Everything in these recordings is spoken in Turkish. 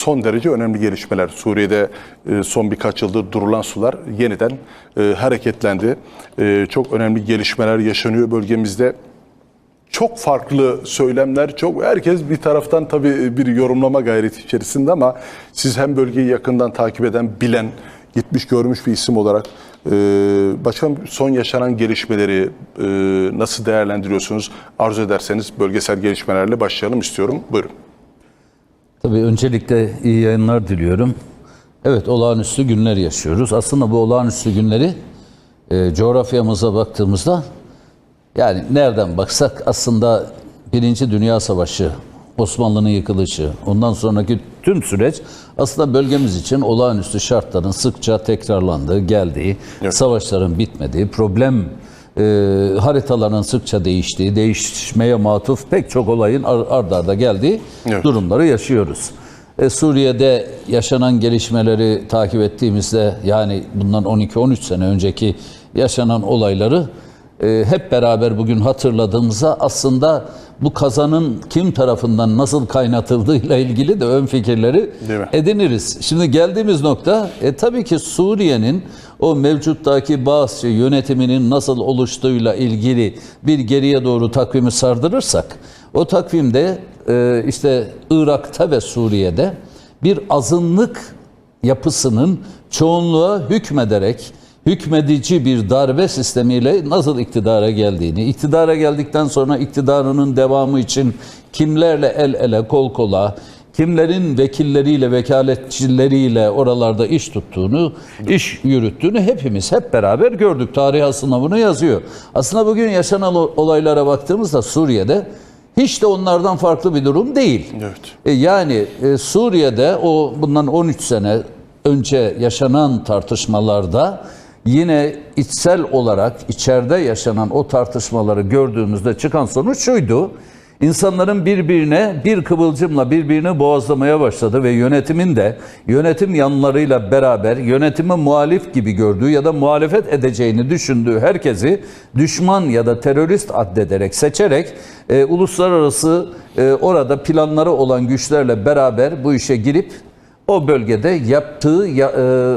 son derece önemli gelişmeler. Suriye'de e, son birkaç yıldır durulan sular yeniden e, hareketlendi. E, çok önemli gelişmeler yaşanıyor bölgemizde. Çok farklı söylemler, çok herkes bir taraftan tabii bir yorumlama gayreti içerisinde ama siz hem bölgeyi yakından takip eden, bilen, gitmiş görmüş bir isim olarak e, başkanım son yaşanan gelişmeleri nasıl değerlendiriyorsunuz? Arzu ederseniz bölgesel gelişmelerle başlayalım istiyorum. Buyurun. Tabii öncelikle iyi yayınlar diliyorum. Evet olağanüstü günler yaşıyoruz. Aslında bu olağanüstü günleri e, coğrafyamıza baktığımızda yani nereden baksak aslında Birinci Dünya Savaşı, Osmanlı'nın yıkılışı, ondan sonraki tüm süreç aslında bölgemiz için olağanüstü şartların sıkça tekrarlandığı, geldiği, Evet. savaşların bitmediği, problem e, haritaların sıkça değiştiği, değişmeye matuf pek çok olayın ar- ard arda geldiği Evet. durumları yaşıyoruz. E, Suriye'de yaşanan gelişmeleri takip ettiğimizde yani bundan 12-13 sene önceki yaşanan olayları e, hep beraber bugün hatırladığımızda aslında bu kazanın kim tarafından nasıl kaynatıldığıyla ilgili de ön fikirleri ediniriz. Şimdi geldiğimiz nokta e, tabii ki Suriye'nin o mevcuttaki bazı yönetiminin nasıl oluştuğuyla ilgili bir geriye doğru takvimi sardırırsak o takvimde e, işte Irak'ta ve Suriye'de bir azınlık yapısının çoğunluğa hükmederek hükmedici bir darbe sistemiyle nasıl iktidara geldiğini, iktidara geldikten sonra iktidarının devamı için kimlerle el ele kol kola, kimlerin vekilleriyle, vekaletçileriyle oralarda iş tuttuğunu, iş yürüttüğünü hepimiz hep beraber gördük. Tarih aslında bunu yazıyor. Aslında bugün yaşanan olaylara baktığımızda Suriye'de hiç de onlardan farklı bir durum değil. Evet. E, Yani e, Suriye'de o bundan 13 sene önce yaşanan tartışmalarda yine içsel olarak içeride yaşanan o tartışmaları gördüğümüzde çıkan sonuç şuydu. İnsanların birbirine bir kıvılcımla birbirini boğazlamaya başladı ve yönetimin de yönetim yanlarıyla beraber yönetimi muhalif gibi gördüğü ya da muhalefet edeceğini düşündüğü herkesi düşman ya da terörist addederek seçerek e, uluslararası e, orada planları olan güçlerle beraber bu işe girip o bölgede yaptığı ya- e,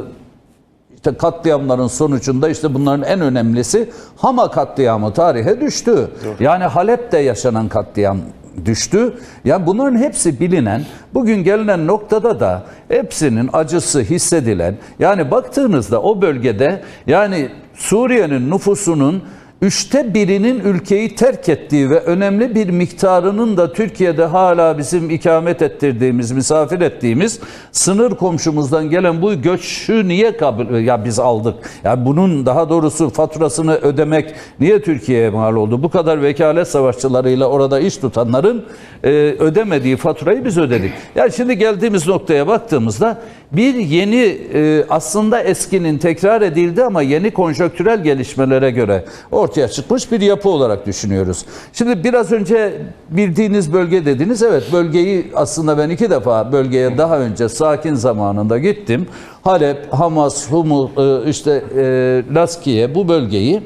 katliamların sonucunda işte bunların en önemlisi Hama katliamı tarihe düştü. Yani Halep'te yaşanan katliam düştü. Yani bunların hepsi bilinen, bugün gelinen noktada da hepsinin acısı hissedilen, yani baktığınızda o bölgede yani Suriye'nin nüfusunun üçte birinin ülkeyi terk ettiği ve önemli bir miktarının da Türkiye'de hala bizim ikamet ettirdiğimiz, misafir ettiğimiz sınır komşumuzdan gelen bu göçü niye kabul ya biz aldık? Ya bunun daha doğrusu faturasını ödemek niye Türkiye'ye mal oldu? Bu kadar vekalet savaşçılarıyla orada iş tutanların e, ödemediği faturayı biz ödedik. Yani şimdi geldiğimiz noktaya baktığımızda bir yeni e, aslında eskinin tekrar edildi ama yeni konjonktürel gelişmelere göre ortaya çıkmış bir yapı olarak düşünüyoruz. Şimdi biraz önce bildiğiniz bölge dediniz. Evet bölgeyi aslında ben iki defa bölgeye daha önce sakin zamanında gittim. Halep, Hamas, Humu, e, işte e, Laskiye bu bölgeyi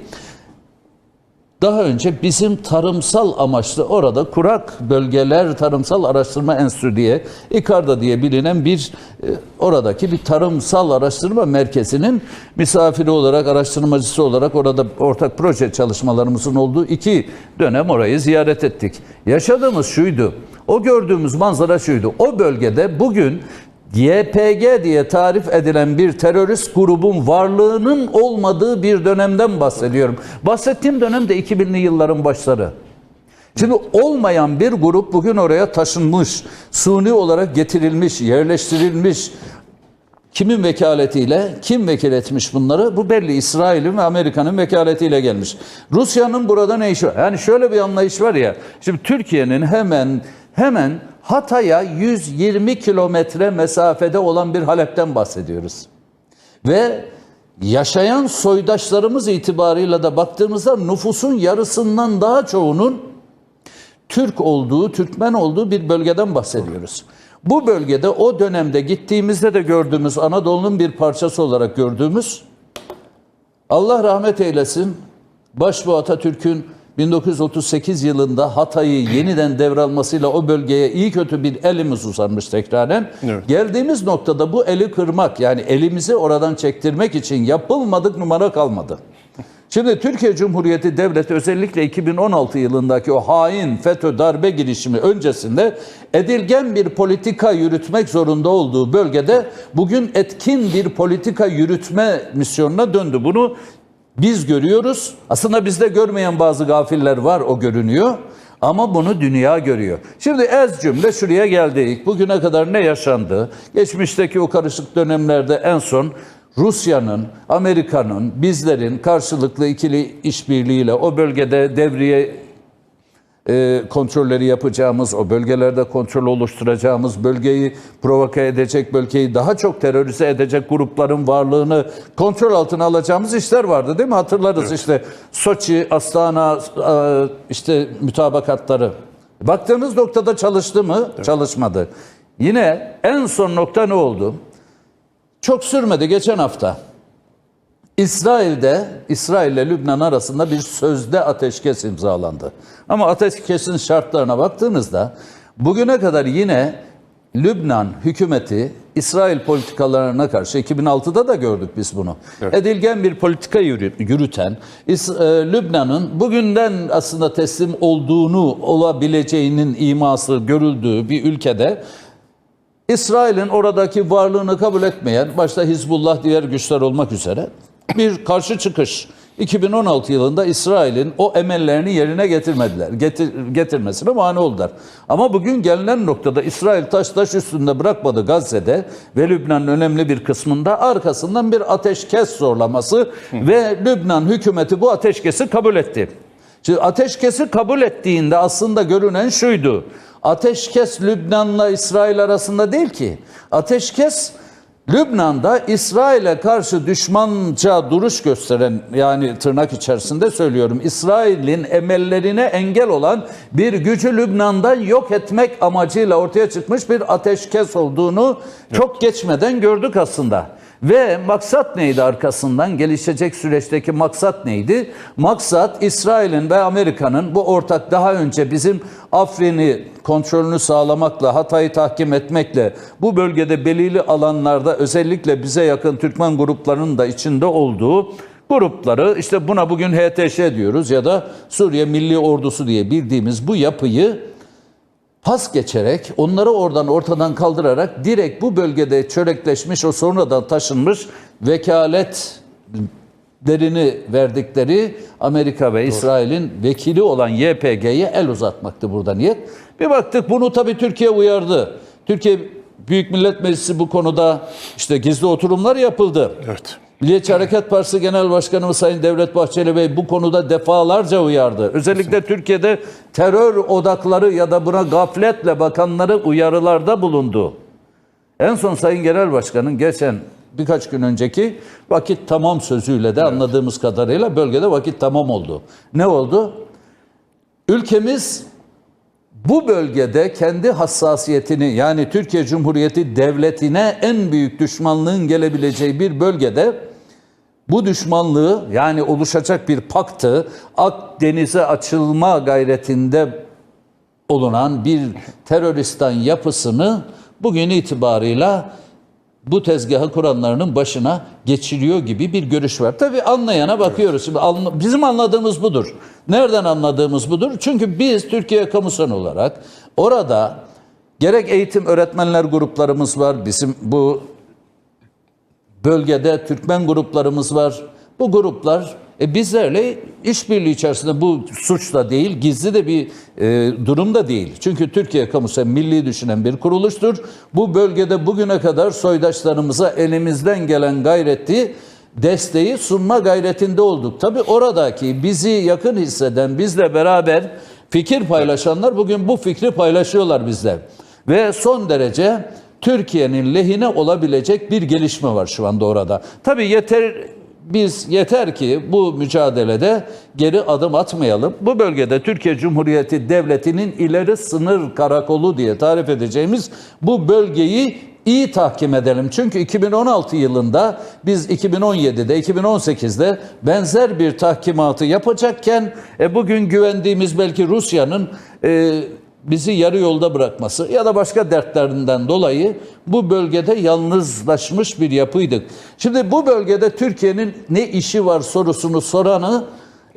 daha önce bizim tarımsal amaçlı orada kurak bölgeler tarımsal araştırma enstitüsü diye İKARDA diye bilinen bir e, oradaki bir tarımsal araştırma merkezinin misafiri olarak araştırmacısı olarak orada ortak proje çalışmalarımızın olduğu iki dönem orayı ziyaret ettik. Yaşadığımız şuydu. O gördüğümüz manzara şuydu. O bölgede bugün YPG diye tarif edilen bir terörist grubun varlığının olmadığı bir dönemden bahsediyorum. Bahsettiğim dönem de 2000'li yılların başları. Şimdi olmayan bir grup bugün oraya taşınmış, suni olarak getirilmiş, yerleştirilmiş. Kimin vekaletiyle, kim vekil etmiş bunları? Bu belli. İsrail'in ve Amerika'nın vekaletiyle gelmiş. Rusya'nın burada ne işi var? Yani şöyle bir anlayış var ya, şimdi Türkiye'nin hemen hemen Hatay'a 120 kilometre mesafede olan bir Halep'ten bahsediyoruz. Ve yaşayan soydaşlarımız itibarıyla da baktığımızda nüfusun yarısından daha çoğunun Türk olduğu, Türkmen olduğu bir bölgeden bahsediyoruz. Bu bölgede o dönemde gittiğimizde de gördüğümüz Anadolu'nun bir parçası olarak gördüğümüz Allah rahmet eylesin Başbuğ Atatürk'ün 1938 yılında Hatay'ı yeniden devralmasıyla o bölgeye iyi kötü bir elimiz uzanmış tekraren. Evet. Geldiğimiz noktada bu eli kırmak yani elimizi oradan çektirmek için yapılmadık numara kalmadı. Şimdi Türkiye Cumhuriyeti Devleti özellikle 2016 yılındaki o hain FETÖ darbe girişimi öncesinde edilgen bir politika yürütmek zorunda olduğu bölgede bugün etkin bir politika yürütme misyonuna döndü. Bunu biz görüyoruz. Aslında bizde görmeyen bazı gafiller var o görünüyor. Ama bunu dünya görüyor. Şimdi ez cümle şuraya geldik. Bugüne kadar ne yaşandı? Geçmişteki o karışık dönemlerde en son Rusya'nın, Amerika'nın, bizlerin karşılıklı ikili işbirliğiyle o bölgede devriye e, kontrolleri yapacağımız, o bölgelerde kontrol oluşturacağımız, bölgeyi provoke edecek, bölgeyi daha çok terörize edecek grupların varlığını kontrol altına alacağımız işler vardı değil mi? Hatırlarız işte Soçi, Astana, e, işte mütabakatları. Baktığınız noktada çalıştı mı? Çalışmadı. Yine en son nokta ne oldu? Çok sürmedi geçen hafta. İsrail'de, İsrail ile Lübnan arasında bir sözde ateşkes imzalandı. Ama ateşkesin şartlarına baktığınızda bugüne kadar yine Lübnan hükümeti İsrail politikalarına karşı 2006'da da gördük biz bunu. Edilgen bir politika yürü- yürüten e, Lübnan'ın bugünden aslında teslim olduğunu olabileceğinin iması görüldüğü bir ülkede İsrail'in oradaki varlığını kabul etmeyen, başta Hizbullah diğer güçler olmak üzere bir karşı çıkış. 2016 yılında İsrail'in o emellerini yerine getirmediler. Getir, getirmesine mani oldular. Ama bugün gelinen noktada İsrail taş taş üstünde bırakmadı Gazze'de ve Lübnan'ın önemli bir kısmında arkasından bir ateşkes zorlaması ve Lübnan hükümeti bu ateşkesi kabul etti. Şimdi ateşkesi kabul ettiğinde aslında görünen şuydu. Ateşkes Lübnan'la İsrail arasında değil ki. Ateşkes Lübnan'da İsrail'e karşı düşmanca duruş gösteren yani tırnak içerisinde söylüyorum İsrail'in emellerine engel olan bir gücü Lübnan'dan yok etmek amacıyla ortaya çıkmış bir ateşkes olduğunu çok geçmeden gördük aslında. Ve maksat neydi arkasından? Gelişecek süreçteki maksat neydi? Maksat İsrail'in ve Amerika'nın bu ortak daha önce bizim Afrin'i kontrolünü sağlamakla, Hatay'ı tahkim etmekle bu bölgede belirli alanlarda özellikle bize yakın Türkmen gruplarının da içinde olduğu grupları işte buna bugün HTŞ diyoruz ya da Suriye Milli Ordusu diye bildiğimiz bu yapıyı pas geçerek onları oradan ortadan kaldırarak direkt bu bölgede çörekleşmiş o sonradan taşınmış vekaletlerini verdikleri Amerika ve İsrail'in vekili olan YPG'ye el uzatmaktı burada niyet. Bir baktık bunu tabii Türkiye uyardı. Türkiye Büyük Millet Meclisi bu konuda işte gizli oturumlar yapıldı. Evet. Milliyetçi Hareket Partisi Genel Başkanımız Sayın Devlet Bahçeli Bey bu konuda defalarca uyardı. Özellikle Türkiye'de terör odakları ya da buna gafletle bakanları uyarılarda bulundu. En son Sayın Genel Başkan'ın geçen birkaç gün önceki vakit tamam sözüyle de anladığımız kadarıyla bölgede vakit tamam oldu. Ne oldu? Ülkemiz bu bölgede kendi hassasiyetini yani Türkiye Cumhuriyeti Devleti'ne en büyük düşmanlığın gelebileceği bir bölgede bu düşmanlığı yani oluşacak bir paktı Akdeniz'e açılma gayretinde olunan bir teröristan yapısını bugün itibarıyla bu tezgahı kuranlarının başına geçiriyor gibi bir görüş var. Tabii anlayana bakıyoruz. Şimdi anla- bizim anladığımız budur. Nereden anladığımız budur? Çünkü biz Türkiye Kamusan olarak orada gerek eğitim öğretmenler gruplarımız var. Bizim bu bölgede Türkmen gruplarımız var. Bu gruplar e, bizlerle işbirliği içerisinde bu suç da değil, gizli de bir e, durum da değil. Çünkü Türkiye Kamusu milli düşünen bir kuruluştur. Bu bölgede bugüne kadar soydaşlarımıza elimizden gelen gayreti desteği sunma gayretinde olduk. Tabi oradaki bizi yakın hisseden, bizle beraber fikir paylaşanlar bugün bu fikri paylaşıyorlar bizle. Ve son derece Türkiye'nin lehine olabilecek bir gelişme var şu anda orada. Tabii yeter biz yeter ki bu mücadelede geri adım atmayalım. Bu bölgede Türkiye Cumhuriyeti Devleti'nin ileri sınır karakolu diye tarif edeceğimiz bu bölgeyi iyi tahkim edelim. Çünkü 2016 yılında biz 2017'de 2018'de benzer bir tahkimatı yapacakken e, bugün güvendiğimiz belki Rusya'nın e, bizi yarı yolda bırakması ya da başka dertlerinden dolayı bu bölgede yalnızlaşmış bir yapıydık. Şimdi bu bölgede Türkiye'nin ne işi var sorusunu soranı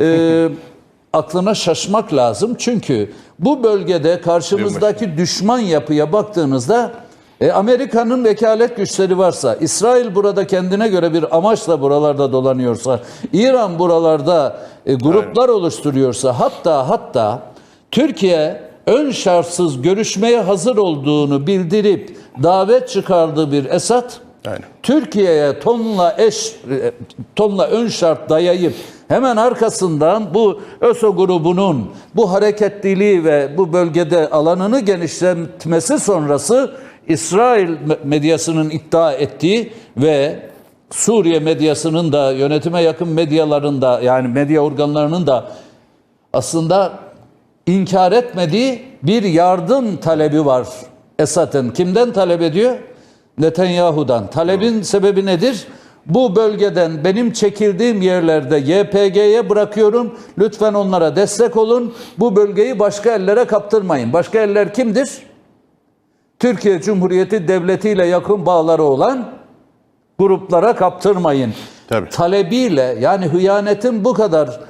e, aklına şaşmak lazım. Çünkü bu bölgede karşımızdaki düşman yapıya baktığınızda e, Amerika'nın vekalet güçleri varsa, İsrail burada kendine göre bir amaçla buralarda dolanıyorsa, İran buralarda e, gruplar oluşturuyorsa, hatta hatta Türkiye ön şartsız görüşmeye hazır olduğunu bildirip davet çıkardığı bir Esad. Türkiye'ye tonla eş e, tonla ön şart dayayıp hemen arkasından bu ÖSO grubunun bu hareketliliği ve bu bölgede alanını genişletmesi sonrası İsrail me- medyasının iddia ettiği ve Suriye medyasının da yönetime yakın medyalarında yani medya organlarının da aslında inkar etmediği bir yardım talebi var Esad'ın. Kimden talep ediyor? Netanyahu'dan. Talebin sebebi nedir? Bu bölgeden benim çekildiğim yerlerde YPG'ye bırakıyorum. Lütfen onlara destek olun. Bu bölgeyi başka ellere kaptırmayın. Başka eller kimdir? Türkiye Cumhuriyeti Devleti ile yakın bağları olan gruplara kaptırmayın. Tabii. Talebiyle yani hıyanetin bu kadar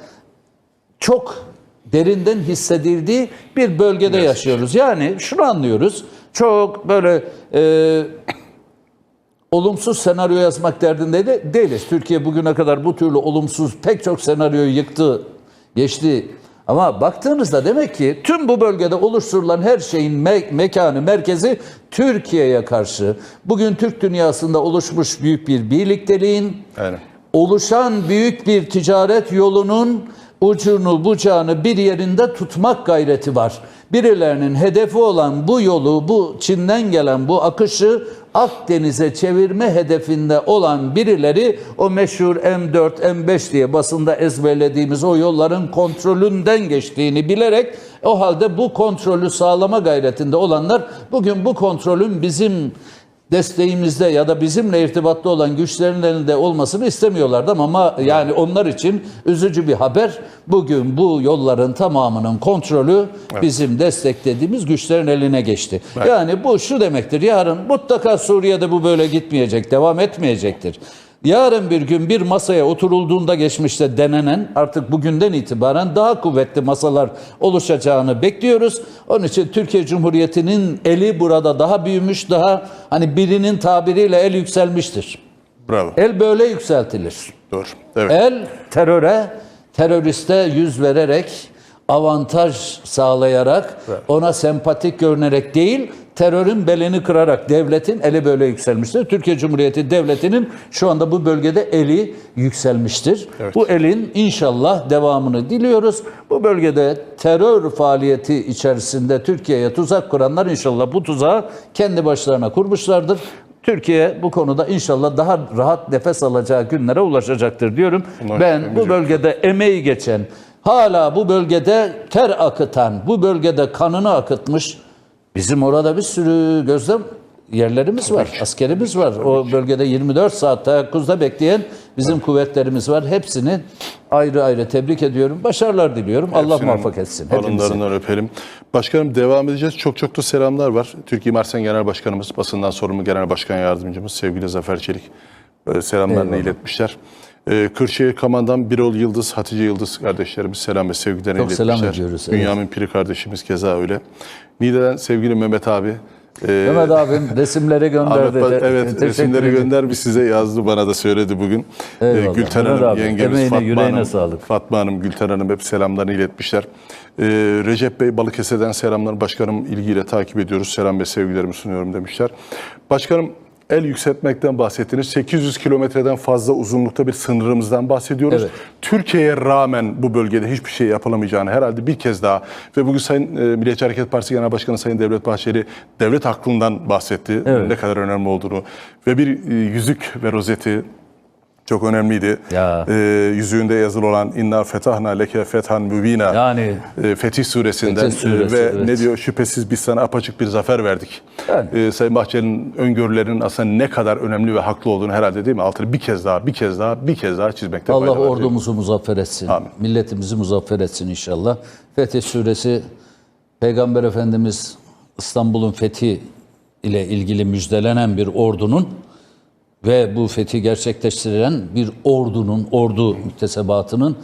çok derinden hissedildiği bir bölgede yaşıyoruz. Yani şunu anlıyoruz. Çok böyle e, olumsuz senaryo yazmak derdinde de değiliz. Türkiye bugüne kadar bu türlü olumsuz pek çok senaryoyu yıktı, geçti. Ama baktığınızda demek ki tüm bu bölgede oluşturulan her şeyin me- mekanı, merkezi Türkiye'ye karşı. Bugün Türk dünyasında oluşmuş büyük bir birlikteliğin, Aynen. oluşan büyük bir ticaret yolunun ucunu bucağını bir yerinde tutmak gayreti var. Birilerinin hedefi olan bu yolu, bu Çin'den gelen bu akışı Akdeniz'e çevirme hedefinde olan birileri o meşhur M4, M5 diye basında ezberlediğimiz o yolların kontrolünden geçtiğini bilerek o halde bu kontrolü sağlama gayretinde olanlar bugün bu kontrolün bizim desteğimizde ya da bizimle irtibatlı olan güçlerin elinde olmasını istemiyorlardı ama ma- yani onlar için üzücü bir haber. Bugün bu yolların tamamının kontrolü bizim desteklediğimiz güçlerin eline geçti. Yani bu şu demektir. Yarın mutlaka Suriye'de bu böyle gitmeyecek, devam etmeyecektir. Yarın bir gün bir masaya oturulduğunda geçmişte denenen artık bugünden itibaren daha kuvvetli masalar oluşacağını bekliyoruz. Onun için Türkiye Cumhuriyeti'nin eli burada daha büyümüş, daha hani birinin tabiriyle el yükselmiştir. Bravo. El böyle yükseltilir. Doğru. Evet. El teröre, teröriste yüz vererek, avantaj sağlayarak, ona sempatik görünerek değil, terörün belini kırarak devletin eli böyle yükselmiştir. Türkiye Cumhuriyeti Devleti'nin şu anda bu bölgede eli yükselmiştir. Bu elin inşallah devamını diliyoruz. Bu bölgede terör faaliyeti içerisinde Türkiye'ye tuzak kuranlar inşallah bu tuzağı kendi başlarına kurmuşlardır. Türkiye bu konuda inşallah daha rahat nefes alacağı günlere ulaşacaktır diyorum. Bunlar ben bu bölgede emeği geçen, hala bu bölgede ter akıtan, bu bölgede kanını akıtmış bizim orada bir sürü gözlem yerlerimiz var, askerimiz var. O bölgede 24 saat teyakkuzda bekleyen bizim kuvvetlerimiz var. Hepsini ayrı ayrı tebrik ediyorum. Başarılar diliyorum. Allah Hepsinin muvaffak etsin. Hepimizi. Alınlarından öpelim. Başkanım devam edeceğiz. Çok çok da selamlar var. Türkiye Mersen Genel Başkanımız, basından sorumlu Genel Başkan Yardımcımız sevgili Zafer Çelik selamlarını Eyvallah. iletmişler. E, Kırşehir Kaman'dan Birol Yıldız, Hatice Yıldız kardeşlerimiz selam ve sevgilerini Çok iletmişler. selam ediyoruz, evet. Bünyamin Piri kardeşimiz keza öyle. Niğde'den sevgili Mehmet abi. e, Mehmet abim resimleri gönderdi. Ahmet evet resimleri göndermiş size yazdı bana da söyledi bugün. Ee, Eyvallah. Gülten Hanım abi, yengemiz emeğine, Fatma yüreğine Hanım, sağlık. Fatma Hanım, Gülten Hanım hep selamlarını iletmişler. Ee, Recep Bey Balıkesir'den selamlar. Başkanım ilgiyle takip ediyoruz. Selam ve sevgilerimi sunuyorum demişler. Başkanım el yükseltmekten bahsettiniz. 800 kilometreden fazla uzunlukta bir sınırımızdan bahsediyoruz. Evet. Türkiye'ye rağmen bu bölgede hiçbir şey yapılamayacağını herhalde bir kez daha ve bugün Sayın e, Milliyetçi Hareket Partisi Genel Başkanı Sayın Devlet Bahçeli devlet aklından bahsetti. Evet. Ne kadar önemli olduğunu ve bir e, yüzük ve rozeti Çok önemliydi. Ya. Ee, yüzüğünde yazılı olan inna fetahna leke fethan mübina. Yani. Ee, Fetih suresinden Fetih suresi, Ee, ve evet. ne diyor şüphesiz biz sana apaçık bir zafer verdik. Yani. Ee, Sayın Bahçeli'nin öngörülerinin aslında ne kadar önemli ve haklı olduğunu herhalde değil mi? Altını bir kez daha, bir kez daha, bir kez daha çizmekte Allah fayda var. ordumuzu muzaffer etsin. Amin. Milletimizi muzaffer etsin inşallah. Fetih Suresi Peygamber Efendimiz İstanbul'un fethi ile ilgili müjdelenen bir ordunun ve bu fethi gerçekleştirilen bir ordunun, ordu müktesebatının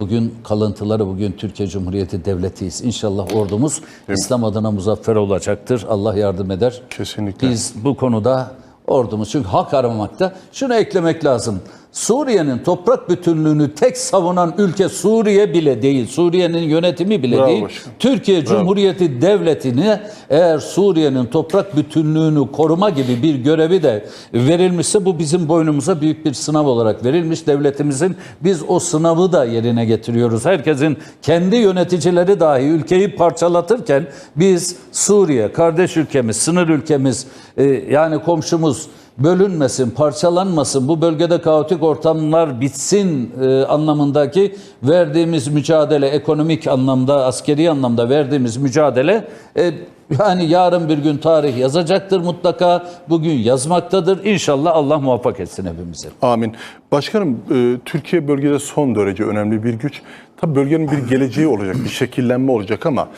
bugün kalıntıları bugün Türkiye Cumhuriyeti Devletiyiz. İnşallah ordumuz İslam adına muzaffer olacaktır. Allah yardım eder. Kesinlikle. Biz bu konuda ordumuz çünkü hak aramakta. Şunu eklemek lazım. Suriye'nin toprak bütünlüğünü tek savunan ülke Suriye bile değil. Suriye'nin yönetimi bile Bravo değil. başkanım. Türkiye Cumhuriyeti Devleti'ne eğer Suriye'nin toprak bütünlüğünü koruma gibi bir görevi de verilmişse bu bizim boynumuza büyük bir sınav olarak verilmiş devletimizin. Biz o sınavı da yerine getiriyoruz. Herkesin kendi yöneticileri dahi ülkeyi parçalatırken biz Suriye, kardeş ülkemiz, sınır ülkemiz, e, yani komşumuz bölünmesin, parçalanmasın, bu bölgede kaotik ortamlar bitsin e, anlamındaki verdiğimiz mücadele, ekonomik anlamda, askeri anlamda verdiğimiz mücadele e, yani yarın bir gün tarih yazacaktır mutlaka. Bugün yazmaktadır. İnşallah Allah muvaffak etsin hepimizi. Amin. Başkanım, e, Türkiye bölgede son derece önemli bir güç. Tabii bölgenin bir geleceği olacak, bir şekillenme olacak ama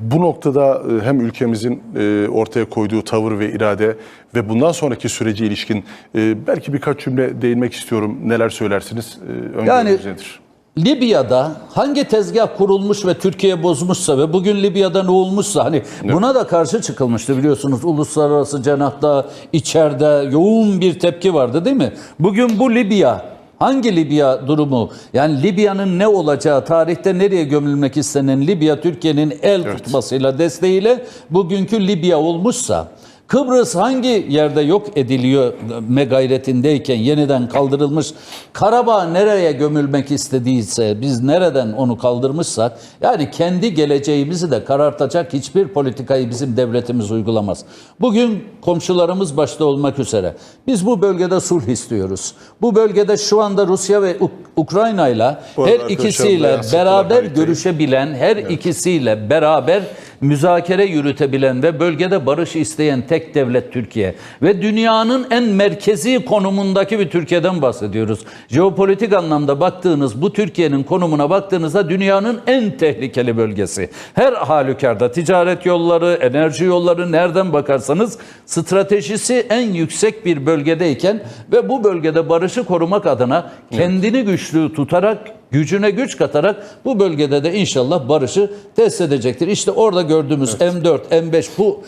bu noktada e, hem ülkemizin e, ortaya koyduğu tavır ve irade ve bundan sonraki sürece ilişkin e, belki birkaç cümle değinmek istiyorum. Neler söylersiniz? Öngörünüz nedir? Libya'da hangi tezgah kurulmuş ve Türkiye bozmuşsa ve bugün Libya'da ne olmuşsa hani buna da karşı çıkılmıştı biliyorsunuz uluslararası cenahta içeride yoğun bir tepki vardı değil mi? Bugün bu Libya hangi Libya durumu? Yani Libya'nın ne olacağı tarihte nereye gömülmek istenen Libya Türkiye'nin el tutmasıyla desteğiyle bugünkü Libya olmuşsa Kıbrıs hangi yerde yok ediliyor me gayretindeyken yeniden kaldırılmış? Karabağ nereye gömülmek istediyse biz nereden onu kaldırmışsak yani kendi geleceğimizi de karartacak hiçbir politikayı bizim devletimiz uygulamaz. Bugün komşularımız başta olmak üzere biz bu bölgede sulh istiyoruz. Bu bölgede şu anda Rusya ve Uk- Ukrayna ile her ikisiyle beraber görüşebilen, her ikisiyle beraber müzakere yürütebilen ve bölgede barış isteyen tek devlet Türkiye. Ve dünyanın en merkezi konumundaki bir Türkiye'den bahsediyoruz. Jeopolitik anlamda baktığınız bu Türkiye'nin konumuna baktığınızda dünyanın en tehlikeli bölgesi. Her halükarda ticaret yolları, enerji yolları nereden bakarsanız stratejisi en yüksek bir bölgedeyken ve bu bölgede barışı korumak adına kendini güçlü tutarak gücüne güç katarak bu bölgede de inşallah barışı test edecektir. İşte orada gördüğümüz M4, M5 bu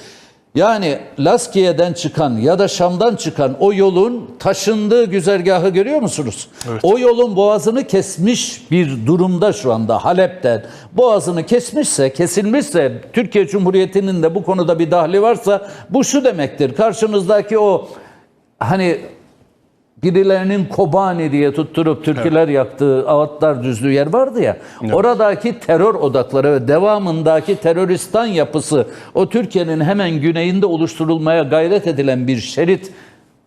yani Laskiye'den çıkan ya da Şam'dan çıkan o yolun taşındığı güzergahı görüyor musunuz? O yolun boğazını kesmiş bir durumda şu anda Halep'ten. Boğazını kesmişse, kesilmişse Türkiye Cumhuriyeti'nin de bu konuda bir dahli varsa bu şu demektir. Karşınızdaki o hani birilerinin Kobani diye tutturup türküler yaktığı Ağıtlar Düzlüğü yer vardı ya. Oradaki terör odakları ve devamındaki teröristan yapısı o Türkiye'nin hemen güneyinde oluşturulmaya gayret edilen bir şerit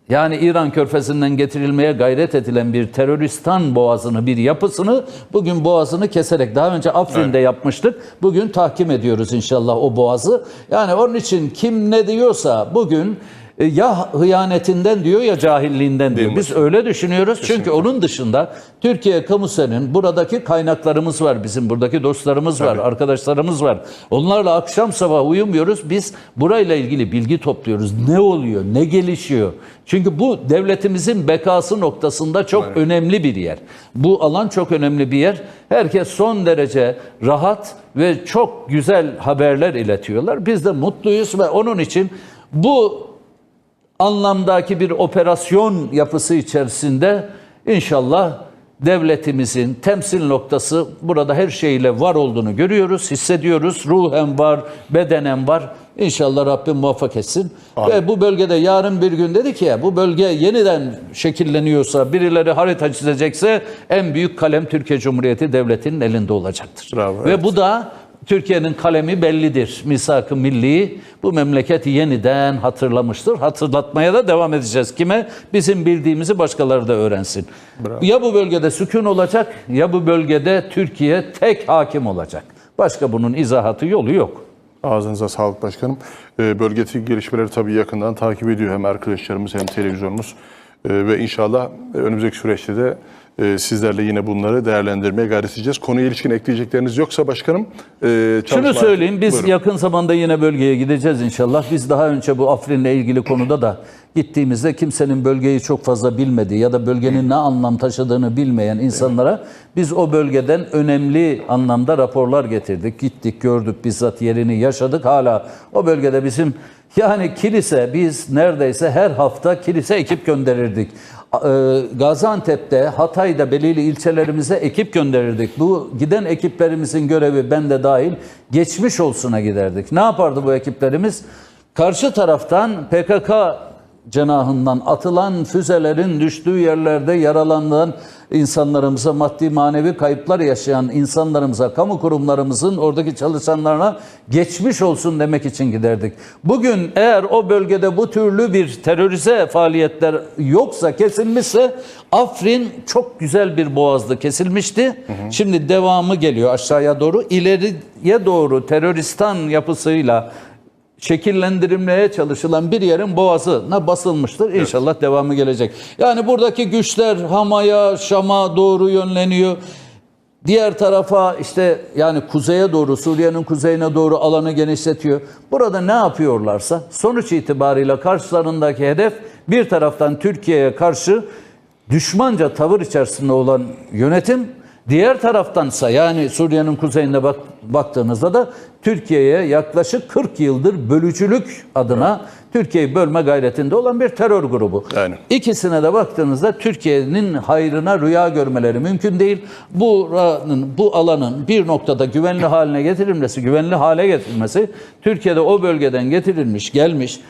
yani İran körfezinden getirilmeye gayret edilen bir teröristan boğazını, bir yapısını bugün boğazını keserek daha önce Afrin'de yapmıştık. Bugün tahkim ediyoruz inşallah o boğazı. Yani onun için kim ne diyorsa bugün ya hıyanetinden diyor ya cahilliğinden diyor. Biz öyle düşünüyoruz. Çünkü onun dışında Türkiye kamusenin buradaki kaynaklarımız var. Bizim buradaki dostlarımız var, arkadaşlarımız var. Onlarla akşam sabah uyumuyoruz. Biz burayla ilgili bilgi topluyoruz. Ne oluyor? Ne gelişiyor? Çünkü bu devletimizin bekası noktasında çok önemli bir yer. Bu alan çok önemli bir yer. Herkes son derece rahat ve çok güzel haberler iletiyorlar. Biz de mutluyuz ve onun için bu anlamdaki bir operasyon yapısı içerisinde inşallah devletimizin temsil noktası burada her şeyle var olduğunu görüyoruz, hissediyoruz. Ruhen var, bedenen var. İnşallah Rabbim muvaffak etsin. Ve bu bölgede yarın bir gün dedi ki ya bu bölge yeniden şekilleniyorsa, birileri harita çizecekse en büyük kalem Türkiye Cumhuriyeti Devleti'nin elinde olacaktır. Bravo, Ve evet. bu da Türkiye'nin kalemi bellidir. Misak-ı milli bu memleketi yeniden hatırlamıştır. Hatırlatmaya da devam edeceğiz. Kime? Bizim bildiğimizi başkaları da öğrensin. Ya bu bölgede sükun olacak ya bu bölgede Türkiye tek hakim olacak. Başka bunun izahatı yolu yok. Ağzınıza sağlık başkanım. Ee, bölgedeki gelişmeleri tabii yakından takip ediyor hem arkadaşlarımız hem televizyonumuz. Ee, ve inşallah önümüzdeki süreçte de e, sizlerle yine bunları değerlendirmeye gayret edeceğiz. Konuya ilişkin ekleyecekleriniz yoksa başkanım. e, Şunu söyleyeyim, biz Buyurun. yakın zamanda yine bölgeye gideceğiz inşallah. Biz daha önce bu Afrin'le ilgili konuda da gittiğimizde kimsenin bölgeyi çok fazla bilmediği ya da bölgenin ne anlam taşıdığını bilmeyen insanlara biz o bölgeden önemli anlamda raporlar getirdik. Gittik, gördük, bizzat yerini yaşadık. Hala o bölgede bizim yani kilise biz neredeyse her hafta kilise ekip gönderirdik. Ee, Gaziantep'te, Hatay'da belirli ilçelerimize ekip gönderirdik. Bu giden ekiplerimizin görevi ben de dahil geçmiş olsuna giderdik. Ne yapardı bu ekiplerimiz? Karşı taraftan PKK cenahından atılan füzelerin düştüğü yerlerde yaralanan insanlarımıza, maddi manevi kayıplar yaşayan insanlarımıza, kamu kurumlarımızın oradaki çalışanlarına geçmiş olsun demek için giderdik. Bugün eğer o bölgede bu türlü bir terörize faaliyetler yoksa, kesilmişse Afrin çok güzel bir boğazdı kesilmişti. Şimdi devamı geliyor aşağıya doğru. İleriye doğru teröristan yapısıyla şekillendirilmeye çalışılan bir yerin boğazına basılmıştır. İnşallah devamı gelecek. Yani buradaki güçler Hama'ya, Şam'a doğru yönleniyor. Diğer tarafa işte yani kuzeye doğru, Suriye'nin kuzeyine doğru alanı genişletiyor. Burada ne yapıyorlarsa sonuç itibariyle karşılarındaki hedef bir taraftan Türkiye'ye karşı düşmanca tavır içerisinde olan yönetim, diğer taraftansa yani Suriye'nin kuzeyine bak, baktığınızda da Türkiye'ye yaklaşık 40 yıldır bölücülük adına Türkiye'yi bölme gayretinde olan bir terör grubu. Aynen. İkisine de baktığınızda Türkiye'nin hayrına rüya görmeleri mümkün değil. Buranın, bu alanın bir noktada güvenli haline getirilmesi, güvenli hale getirilmesi, Türkiye'de o bölgeden getirilmiş, gelmiş,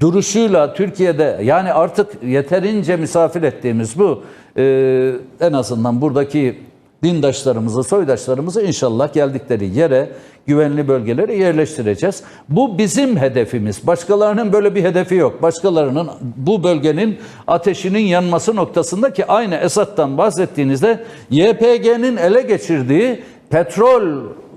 duruşuyla Türkiye'de yani artık yeterince misafir ettiğimiz bu e, en azından buradaki dindaşlarımızı, soydaşlarımızı inşallah geldikleri yere, güvenli bölgelere yerleştireceğiz. Bu bizim hedefimiz. Başkalarının böyle bir hedefi yok. Başkalarının bu bölgenin ateşinin yanması noktasında ki aynı Esad'dan bahsettiğinizde YPG'nin ele geçirdiği petrol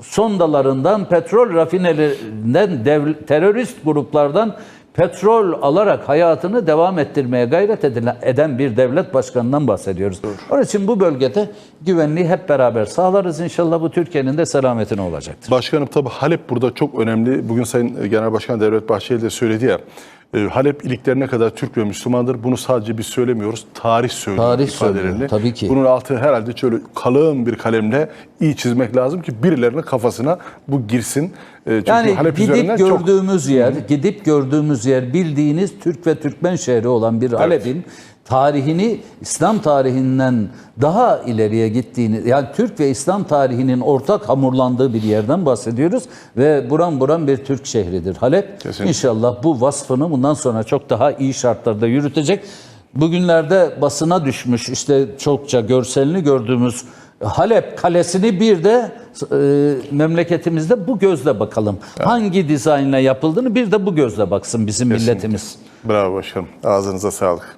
sondalarından, petrol rafinelerinden, terörist gruplardan petrol alarak hayatını devam ettirmeye gayret eden bir devlet başkanından bahsediyoruz. Onun için bu bölgede güvenliği hep beraber sağlarız. İnşallah bu Türkiye'nin de selametine olacaktır. Başkanım tabii Halep burada çok önemli. Bugün Sayın Genel Başkan Devlet Bahçeli de söyledi ya. E, Halep iliklerine kadar Türk ve Müslümandır. Bunu sadece biz söylemiyoruz. Tarih söylüyor Tarih ifadelerini. tabii ki. Bunun altı herhalde şöyle kalın bir kalemle iyi çizmek lazım ki birilerinin kafasına bu girsin. E, Çünkü Yani Halep gidip üzerinden çok gördüğümüz yer, gidip gördüğümüz yer bildiğiniz Türk ve Türkmen şehri olan bir Halep'in tarihini İslam tarihinden daha ileriye gittiğini, yani Türk ve İslam tarihinin ortak hamurlandığı bir yerden bahsediyoruz ve buran buran bir Türk şehridir Halep. Kesinlikle. İnşallah bu vasfını bundan sonra çok daha iyi şartlarda yürütecek. Bugünlerde basına düşmüş işte çokça görselini gördüğümüz Halep kalesini bir de e, memleketimizde bu gözle bakalım. Hangi dizaynla yapıldığını bir de bu gözle baksın bizim milletimiz. Bravo başkanım. Ağzınıza sağlık.